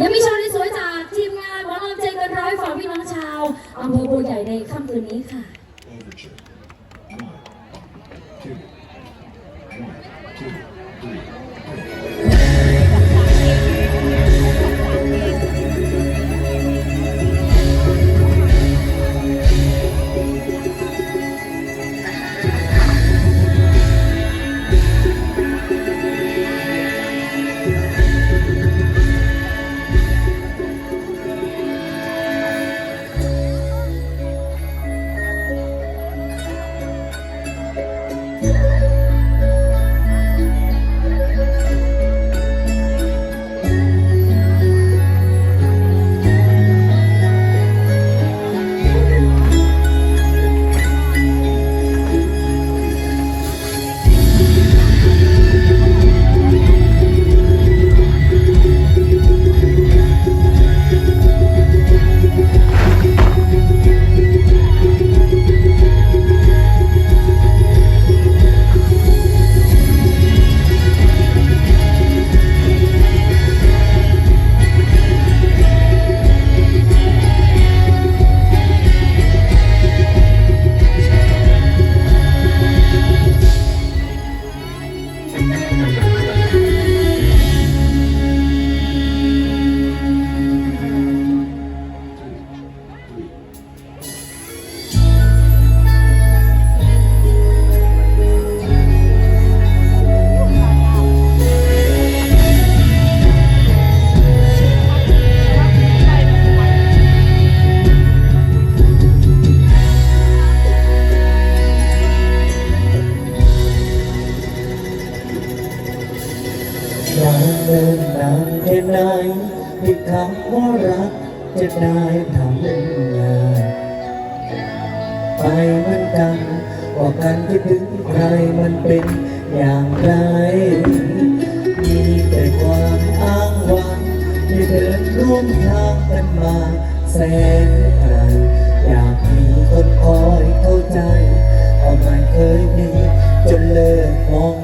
ยังมีโชว์สวยๆจากทีมงานหมอลำใจเกินร้อยฝากพี่น้องชาวอำเภอบัวใหญ่ในค่ำคืนนี้ค่ะ นไหนที่คำว่ารักจะได้ทำงานไปเหมือนกันว่าการคิดถึงใครมันเป็นอย่างไร มีแต่ความอ้างว้างที่เดินร่วมทางกันมาแสนไกลอยากมีคนคอยเข้าใจก็ไม่เคยมีจนเลิกมอง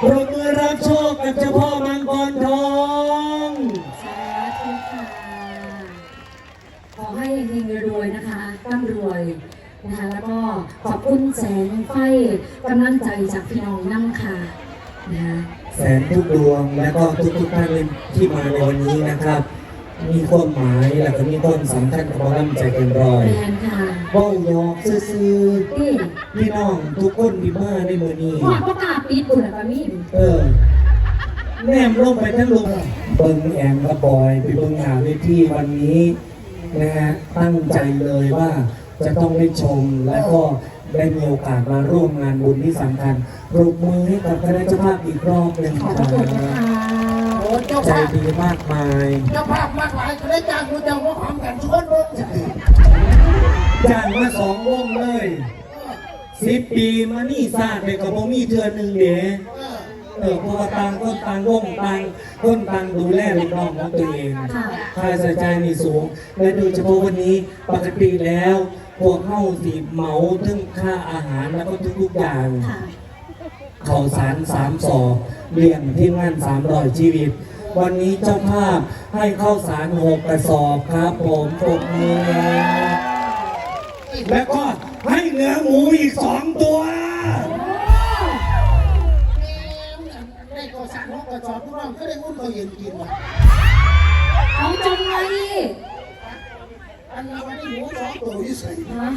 ปรบมือรับโชคกับเจ้าพ่อมังกรทองสาธุค่ะ ขอให้เฮงๆรวยๆนะคะร่ำรวยนะคะแล้วก็ขอบคุณแสงไฟกำลังใจจากพี่น้องนั่งค่ะนะคะแสนทุกดวงและก็ทุกทุกๆท่านที่มาในวันนี้นะครับ มีความหมายและก็มีความสำคัญกับร่ำใจเกินร้อยแมนค่ะเบ้ายอกซื่อนี่ๆพี่น้องทุกคนที่มาในมือนี้พ่อประกาศปิดบุญกับมีเออ แนมลงไปทั้งลงเบิ้งแอนกับบอยไปเบิ้งงานเวทีวันนี้นะฮะตั้งใจเลยว่าจะต้องได้ชมและก็ได้มีโอกาสมาร่วมงานบุญที่สำคัญปรบมือให้กับคณะเจ้าภาพอีกรอบหนึ่งขอบคพรัระคุณนะบคะโอ้ เจ้าใจภาพดีมากมาย เจ้าภาพมากหลายก็ได้จ้างกูเจ้าว่าความกันชวนลงจ้างมาสองวงเลยสิบปีมานี่ซาดเลยกับผมมีเทือนหนึ่งเด้เออเออเพราะว่าต่างคนต่างวงต่างคนต่างดูแลลูกน้องของตัวเองค่ะค่าใช้จ่ายมีสูง และโดยเฉพาะวันนี้ปกติแล้ว พวกเข้าสีเหมาถึงค่าอาหารแล้วก็ทุกๆอย่าง ค่ะข่าวสารสามสอบเลี้ยงที่งานสามร้อยชีวิต วันนี้เจ้าภาพให้ข้าวสารหกกระสอบครับผมปรบมือแล้วก็ให้เนื้อหมูอีกสองตัวได้ก่อสร้างห้องกระสอบทุกน้องก็ได้มุ่นเขาเย็นกินว่ะเอาจงไว้อันนี้วันนี้หมูสองตัวยี่สิบนะ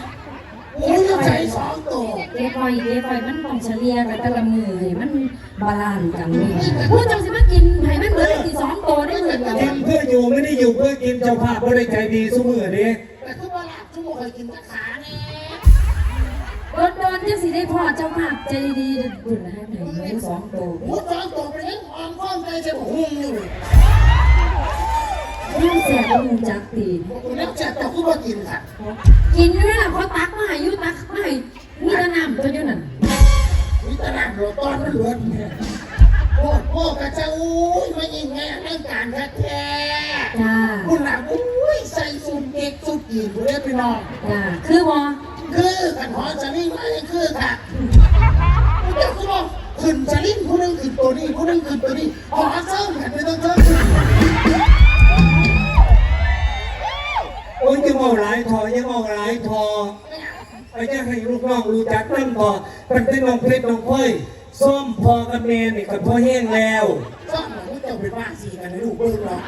หมูจะใส่สองตัว เก็บไว้เก็บไว้มันต้องเฉลี่ยกันแต่ละมือให้มันบาลานซ์กันนี่พูดจังสิมากินให้มันเหมือนกี่สองตัวได้เหมือนกันกินเพื่ออยู่ไม่ได้อยู่เพื่อกินเจ้าภาพไม่ได้ใจดีสู้มือเด้แต่คือว่าหลับชั่วโมงเคยกินตะขาเนี่ยโดนโดนจังสิได้พอเจ้าภาพใจดีบุญให้ไหนหมูสองตัวหมูสองตัวไปยังอ่อนข้อมใจจะบอกหุ่งอยู่ เรื่องแสบแล้วมึงจักตีตัวนี้เจ็บแต่คือว่ากินค่ะกินด้วยนะเพราะตักมาให้อยุตักมาให้มีแตะน้ำตัวอยู่นั่นวิตามินโรตอนมันเหลือเนี่ยโอ้โหกระเจ้าอุ้ยมายิงไงเรื่องการแท้จ้าคุณหลังอุ้ยใส่สูทเด็กสูทหญิงกูเรียกพี่น้อง จ้าคือบ่คือกันหอจะนิ่งไม่คือค่ะกูเดี๋ยวกูบอกขึ้นจะนิ่งผู้นึงขึ้นตัวนี้ผู้นึงขึ้นตัวนี้หอเซิร์ฟกันไม่ต้องเซิร์ฟ ยยังเอาหลายทอยังเอาหลายทอไอ้ยังให้ลูกน้องรู้จักนั่นพอตั้งแต่น้องเพชรน้องพ้อยส้มพอกับเมนนี่กับพ่อแห้งแล้วซ่อนหนูจะเป็นบ้าสีกันนะลูกเบิ้งหรอก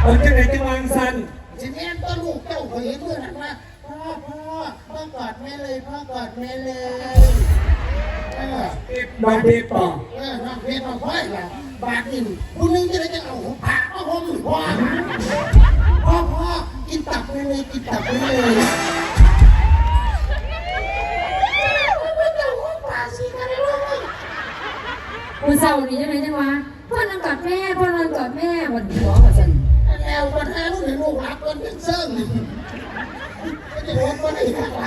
เอาจังไหนจะวางสันสิแม่นต้นลูกเจ้าเคยเห็นเมื่อนั้นว่าพ่อพ่อพ่อกอดแม่เลยพ่อกอดแม่เลยเออน้องเพชรป่อเออน้องเพชรน้องพ่อยล่ะบาดนี่ผู้หนึงจะได้จะเอาผ้าเอาห่มพ่อพ่อพ่อกิน ตับไปเลยกินตับไปเลยไม่ต้องห่มผ้าสิกันเลยคุณเศร้านี่ยังไงจังวะพ่อนอนกอดแม่พ่อนอนกอดแม่วันหัวว่าสันแล้วปัญหาลูกในลูกรักคนเป็นเซิ่งไม่ได้รถก็ได้ทางไร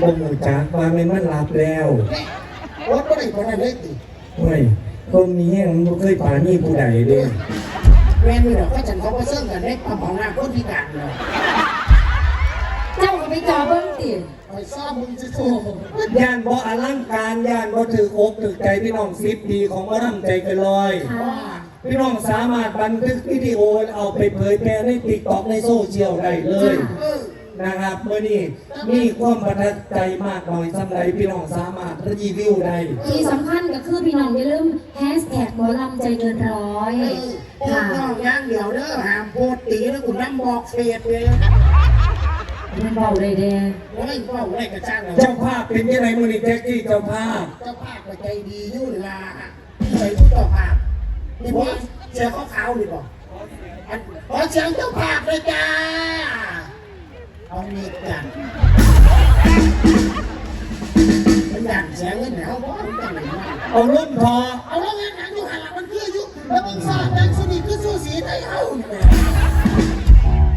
บ่งจากว่ามันมันหลับแล้วรถก็ได้คนนั้นเล็กดิเฮ้ยคนนี้มันบ่เคยป่านี่ผู้ใดเลยแม่นี่เดี๋ยวก็ฉันเขาก็เซิ่งกันเล็กความของหน้าคนพิการเลยเจ้าก็ ไปจอเบิ้งติไปซ่อมมึงจะสู้ย่านบ่อลังการย่านบ่ถืออกถือใจพี่น้องสิบปีของบ่ทำใจเกันลอยค่ะพี่น้องสามารถบันทึกวิดีโอเอาไปเผยแพร่ในติ๊กต็อกในโซเชียลได้เลยเออนะครับเมื่อนี้มีความประทับใจมากหน่อยสำหรับพี่น้องสามารถรีวิวได้ที่สำคัญก็คือพี่น้องอย่าลืมแฮชแท็กหมอลำใจเกินร้อยโอ้ยน้องย่างเดียวเด้อห้ามโพดตีแล้วคุณน้ำบอกเฟดเลย มันเบาเลยเด้โอ้ยพ่อได้กระช่างเลยเจ้าภาพเป็นยังไงมือนี้แจ็คกี้เจ้าภาพเจ้าภาพก็ใจดีอยู่เวลาใส่ผู้เจ้าภาพนี่บอกเสียขาวๆนี่บอกขอเสียงเจ้าภาพเลยจ้าเอาเน็ตกันมันอยากเสียเงินแล้วบ่มันจะไหนมาเอาลุ่มทอเอาแล้วเงินหนังอยู่หันหลังมันคืออยู่แล้วมันสร้างแดงสนิทคือสู้สีได้เฮาเนี่ย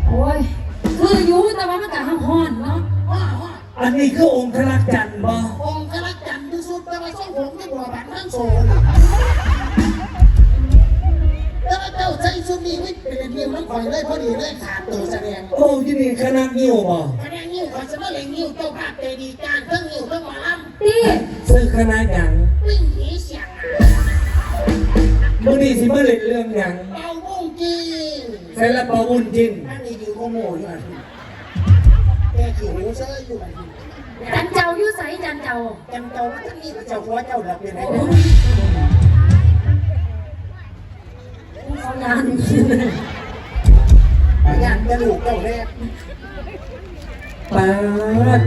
โอ้ย คืออยู่แต่ว่ามันก็ห้ห้อนเนาะว่าว่าอันนี้คือองค์พระจันทร์บ่องค์กระจันทร์ที่สุดแต่ว่าช่องผมไม่บัวบันนั่งโซนแล้วเจ้าใจสุดนี้ไม่เป็นนิ้วน้ำข่อยเลยพอดีเลยขาดตัวแสดงโอ้ที่นี่คณะนิ้วบ่คะแนนนิ้วขอจะมาเล่นนิ้วเจ้าภาพใจดีจานเครื่องนิ้วเครื่องหมอลนี่ซื้อคณะหยังำวิ่งหนีเสียงมือนี้สิมาเล่นเรื่องหยังเป่าบุ้งจีนใส่ละเปาบุญจินนั่นนี่อยู่ก็โง่อยู่อะ แกขี่หูเชยอยู่อะจันเจ้าอยู่ใสจันเจ้าจำเจ้าว่าท่านนี่เจ้าหัวเจ้าดับเป็นไงเขายันอยากจะลูกเจ้าแรกปาด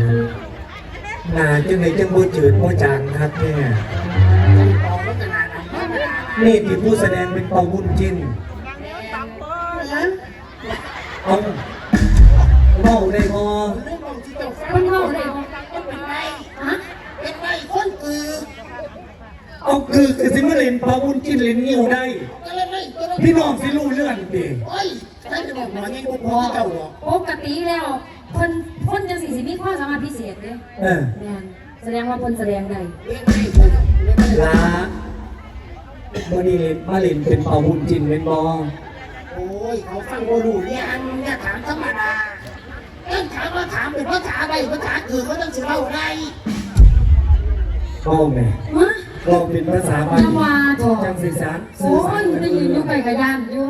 หนาจังไหนจังบ่จืดบ่จางครับเนี่ยจังตองวัฒนาธรรมธรรมดานี่ที่ผู้แสดงเป็นเปาบุญจินเอาเมาได้พอ เรื่องของที่เจ้าฟัง มันเมาเลย มันเป็นไร ฮะ เป็นไรคนอือ เอาคือคือสิมาเล่นเปาบุญจินเล่นนิ้วได้ก็เลยไม่ก็เลยพี่น้องสิรู้เรื่องดิโอ้ยใครจะบอกหมอยังบุกพ่อเจ้าหรอปกติแล้วคนคนจังสีสิมีความสามารถพิเศษเลยเออแม่นแสดงว่าคนแสดงได้เลี้ยงไม่ถูกเลี้ยงไม่ลาวันนี้มาเล่นเป็นเปาบุญจินเป็นบอโอ้ยเขาฟังโบลูเนี่ยอันเนี่ยถามธรรมดาเอ็นถามว่าถามเป็นภาษาใดภาษาคือเขาต้องเชื่อเราได้พ่อแม่ ฮะ เราเป็นภาษาบาลีจังหวะโถจังสื่อสารโอ้ยได้ยินอยู่ไกลกับยานอยู่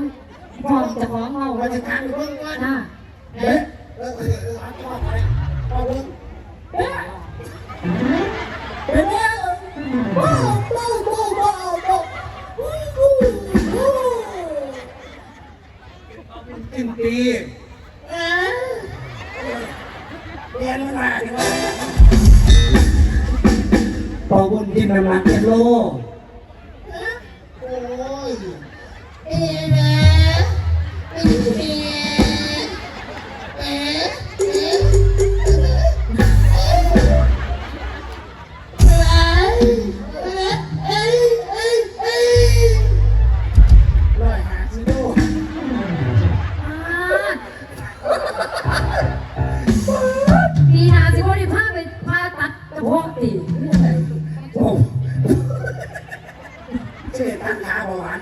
พอจะฟ้องเราเราจะถามเพิ่งว่าอ่าเอ๊ะเออเออเออเอาต่อไปเอาเพิ่งเอ๊ะเป็นไงโอ้โหโอ้โหโอ้โหโอ้โหโอ้โหจินตีเอ๊ะเรียนมาดีกว่า เปาบุญจินน้ำหนักเป็นโล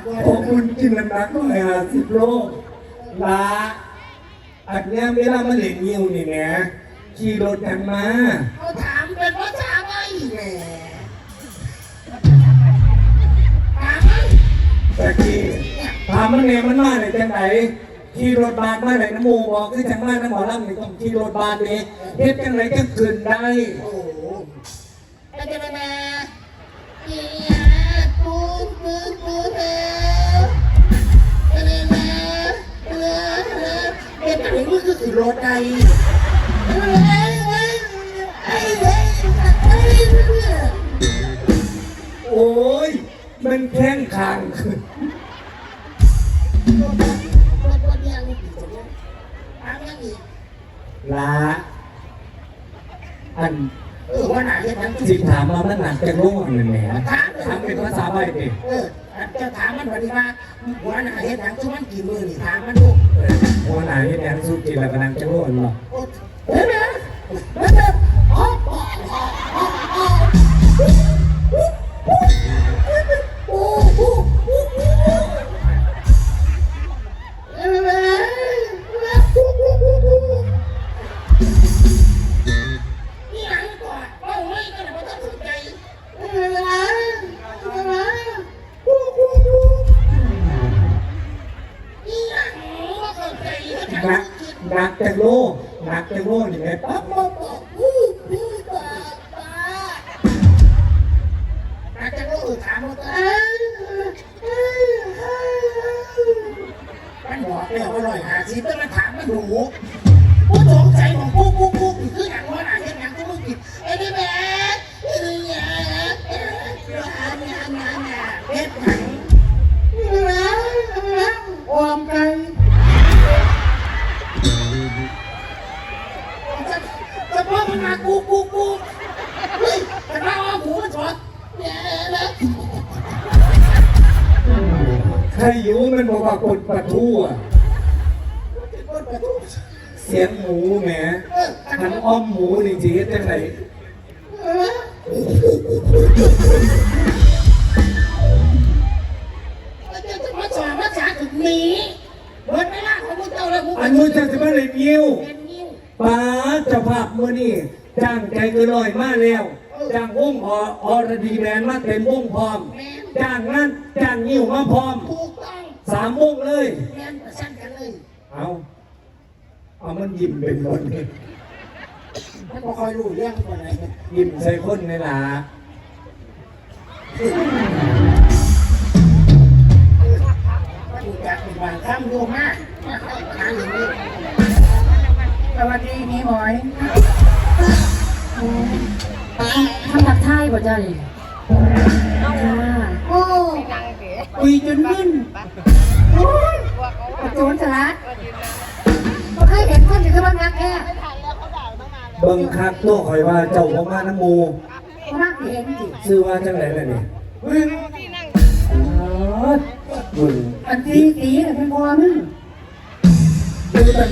ขาเบาหวานด้วยเปาบุญจินน้ำหนักก็ห้าสิบโลลาอันเนี้ยเวลามาเล่นนิ้วนี่แหนะขี่รถกันมาเขาถามเป็นภาษาไงแหม่ถามมแต่ขี่ถามมันเนี่ยมันมาไหนจังไหนขี่รถบาสมาไหนน้ำมูบอกคือจังมาน้ำหมอลำนี่ต้องขี่รถบาสนี่เฮ็ดจังไหนจังขึ้นได้ นปูนปูนเอ๋เป็นยังไงเอ๋คือรถใดโอ้ย มันแข้งขางขึ้นรถรถยังมีกี่ตัวถามยังอีกลาอันเออว่าไหนยังสิถามมามันหนักจะรู้อันนั้นแหมถามเป็นภาษาใบดิ เออจะถามมันวันนี้ว่าหัวหน้าเฮ็ดหนังทุกมันกี่มือนี่ถามมันดูว่าไหนที่แดงสุดจิตแล้วก็นังจะรู้อันบ่เฮ้ยนะอ๋ มันบอกแล้วว่าอร่อยหาซีแต่มันถามมันหนูผู้สงสัยของกูกูกูคืออย่างว่า อ้อมหมูจริงๆจังไหนมันจะมาสอนภาษาถึงนี้เบิดเวลาของพวกเจ้าแล้วพวกอันนู้นจะจะมาเล่นยิ้วเป็นนิ้วป้าเจ้าภาพมื่อนี่จ้างใจเกินร้อยมาแล้วจ้างวงอออรดีแมนมาเต็มวงพร้อมจ้างนั่นจ้างยิ้วมาพร้อมถูกต้องสามวงเลย แม่นประชันกันเลย เอาเอามันยิ้มเป็นคน มันก็คอยรู้เรื่องคนไหนยิ้มใส่คนในหลาถูกจักเป็นบางครั้งดูมากทางอย่างนี้สวัสดีพี่หอยทำผักไทยบ่เจ้านี่ เบิ่งคักโต้คอยว่าเจ้าของมาน้ำหมูเขามากเห็นจิซื้อว่าจังไหนล่ะเนี่ยมึงอ๋อมึงอันตีตีเนี่ยเป็นพอมึง ดูแต่